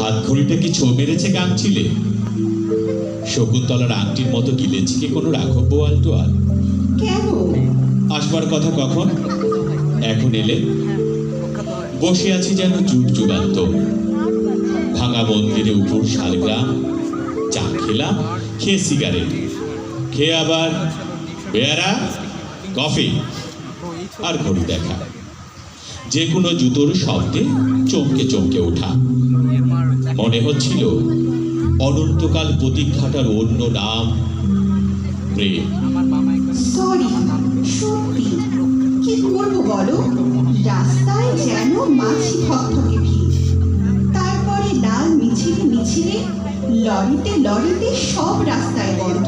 হাত ঘড়িটা কি ছো মেরেছে গামছিলে শকুন্তলার আংটির মতো গিলেছে কি কোনো রাখব বোয়াল টোয়াল আসবার কথা কখন? এখন এলে? বসে আছি যেন যুগ যুগান্ত। ভাঙা মন্দিরে উপর শালগ্রাম। চা খেলাম খেয়ে সিগারেট। খেয়ে আবার বেয়ারা কফি আর ঘড়ি দেখা। যে কোনো জুতোর শব্দে চমকে চমকে ওঠা। মনে হচ্ছিল, অনন্তকাল প্রতীক্ষাটার অন্য নাম প্রেম। কি করব বলো? রাস্তায় যেন মাছি ভিড়। তারপরে লাল মিছিলে মিছিলে লরিতে লরিতে সব রাস্তায় বন্ধ।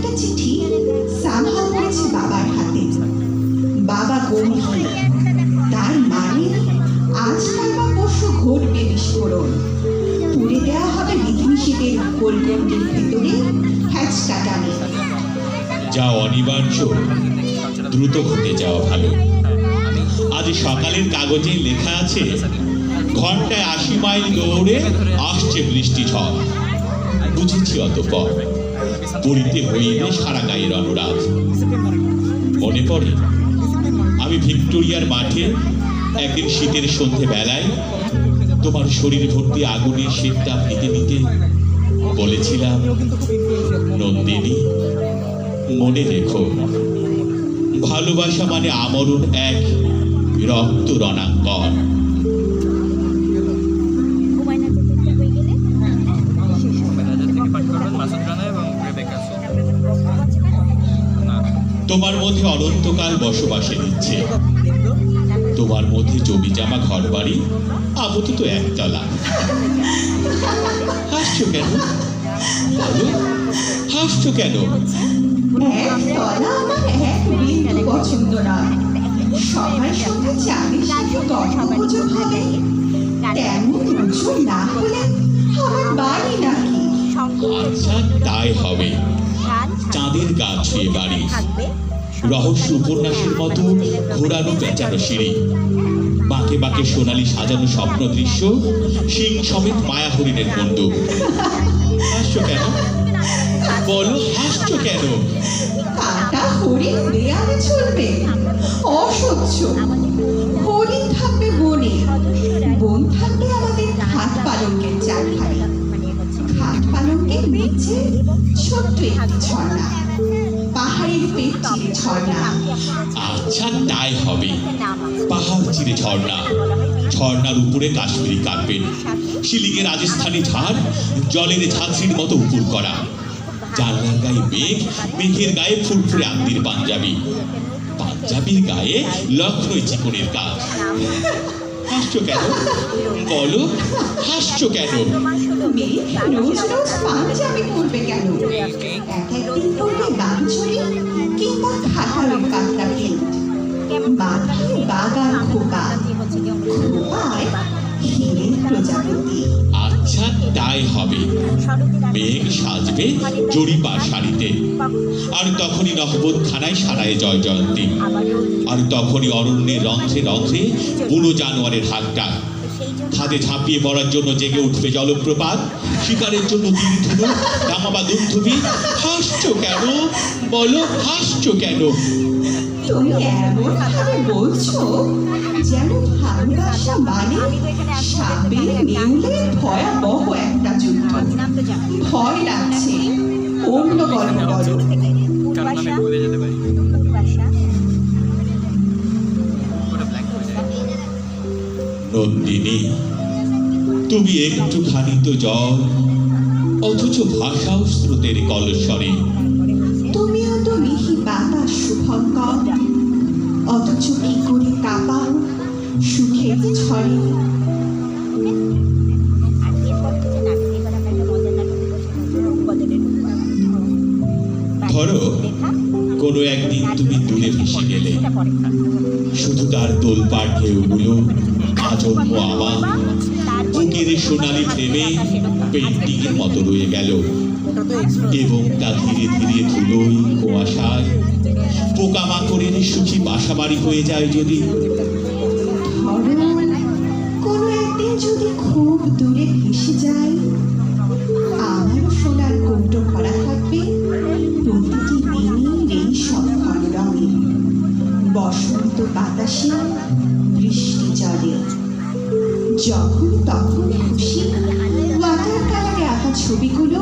একটা চিঠি সামহাও পড়েছে বাবার হাতে। বাবা গম্ভীর তার মানে আজ বা পরশু ঘটবে বিস্ফোরণ। পুড়ে দেওয়া হবে বিধিনিষেধের গোলগন্ডির ভেতরে হ্যাচ কাটানে যা অনিবার্য, দ্রুত ঘটে যাওয়া ভালো। আজ সকালের কাগজে লেখা আছে, ঘন্টায় আশি মাইল দৌড়ে আসছে বৃষ্টি ঝড়। বুঝেছি অতপর। পড়িতে হইবে সারা গায়ের অনুরাগ। মনে পড়ে, আমি ভিক্টোরিয়ার মাঠে একদিন শীতের সন্ধে বেলায় তোমার শরীর ভর্তি আগুনের শীতটা নিতে নিতে বলেছিলাম, নন্দিনী, মনে রেখো, ভালোবাসা মানে আমরণ এক রক্ত রণাঙ্কন তোমার মধ্যে অনন্তকাল বসবাসের ইচ্ছে। তোমার মধ্যে জমি জামা ঘর বাড়ি আপাতত একতলা। হাসছো কেন? বলো। হাসছো কেন? এক তলা আমার পছন্দ নয় সবার সঙ্গে চাঁদের সাথে গল্পগুজব হবে তেমন উঁচু না হলে আমার বাড়ি নাকি আচ্ছা তাই হবে। চাঁদের গা বাড়ি রহস্য উপন্যাসের মতো ঘোরানো পেঁচানো সিঁড়ি। বাঁকে বাঁকে সোনালি সাজানো স্বপ্ন দৃশ্য, সিং সমেত মায়া হরিণের মণ্ডপ। হাসছো কেন? বলো, হাসছো কেন? বনে। থাকবে নিচে ছোট্ট একটি ঝর্ণা। চিরে ঝর্ণা আচ্ছা তাই হবে পাহাড় চিরে ঝর্ণা। ঝর্ণার উপরে কাশ্মীরি কার্পেট। শিলিংয়ে রাজস্থানী ঝাড়, জলের ঝাঁঝরির মতো উপর করা। জানলার গায়ে মেঘ, মেঘের গায়ে ফুরফুরে আন্দির পাঞ্জাবি। পাঞ্জাবির গায়ে লক্ষ্ণই চিকনের কাজ। হাসছো কেন? বলো হাসছো কেন? মেয়ে রোজ রোজ পাঞ্জাবি পরবে কেন একদিন পরবে গামছড়ি কিংবা খাতারের পাতলা প্রিন্ট মাথায় বাগান খোপা খোপায় হিরের প্রজাপতি তাই হবে। মেঘ সাজবে জরিপা শাড়িতে। আর তখনই নহবত খানায় সারায় জয় জয়ন্তী। আর তখনই অরণ্যের রন্ধ্রে রন্ধ্রে বুড়ো জানোয়ারের হাকটা খাদে ঝাঁপিয়ে পড়ার জন্য জেগে উঠবে জলপ্রপাত। শিকারের জন্য তীর ধুলো হাসছো কেন? বলো হাসছো কেন? তুমি এমন ভাবে বলছো যেন ভালোবাসা মানে সাপে নেউলে ভয়াবহ একটা যুদ্ধ। ভয় লাগছে। অন্য গল্প বলো। নন্দিনী, তুমি একটুখানি তো জল, অথচ ভাষাও স্রোতের কলস্বরে তুমিও তো মিহি শুভঙ্কর অথচ কি করে কাঁপাও সুখের ঝড়ে দূরে ভেসে গেলে। শুধু তার দোলপাট ঢেউগুলো, আজন্ম আমার বুকের সোনালি ফ্রেমে পেন্টিং এর মতো রয়ে গেল। এবং তা ধীরে ধীরে ধুলোই কুয়াশায়, পোকামাকড়ের সুখী বাসাবাড়ি হয়ে যায় যদি। যদি খুব দূরে ভেসে যায় বাতাসে বৃষ্টি জলে। যখন তখন খুশি ওয়াটার কালারে আঁকা ছবিগুলো